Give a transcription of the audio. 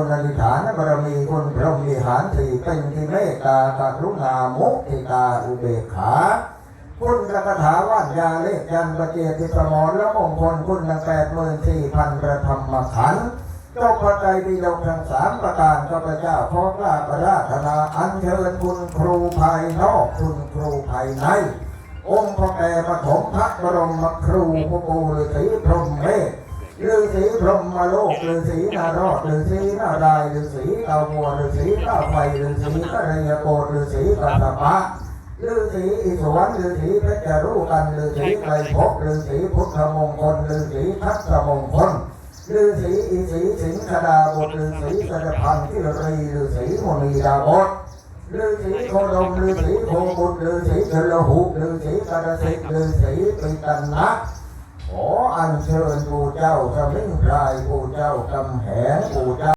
คุณอธิฐานบารมีคุณพรหมวิหารสี่เป็นที่เมตตากรุณามุทิตาอุเบกขาคุณกถาว่านยาเลขยันประเจติสมรและมงคลคุณทั้งแปดหมื่นสี่พันประธรรมขันธ์เจ้าพระใจดียกทั้งสามประการข้าพเจ้าขอกราประราธนาอัญเชิญคุณครูภายนอกคุณครูภายใน องค์พระแก่ปฐมพระบรมครูพระปูฤาษีพรหมเมธ ฤาษีพรหมโลกฤาษีนารอดฤาษีนารายฤาษีตาวัวฤาษีตาไฟฤาษีกระยโกฤาษีกัสสปะฤาษีอิศวรฤาษีเพชรรู้กันฤาษีไกรภพฤาษีพุทธมงคลฤาษีทัศมงคลฤาษีอิสีสิงคดาบทฤาษีสรพันธ์ทิรีฤาษีมณีดาบทฤาษีโคดมฤาษีโคบุตรฤาษีเทลหุฤาษีกระสิทธิ์ฤาษีปิตันนะ ขออัญเชิญปู่เจ้าสมิงพรายปู่เจ้ากำแหงปู่เจ้า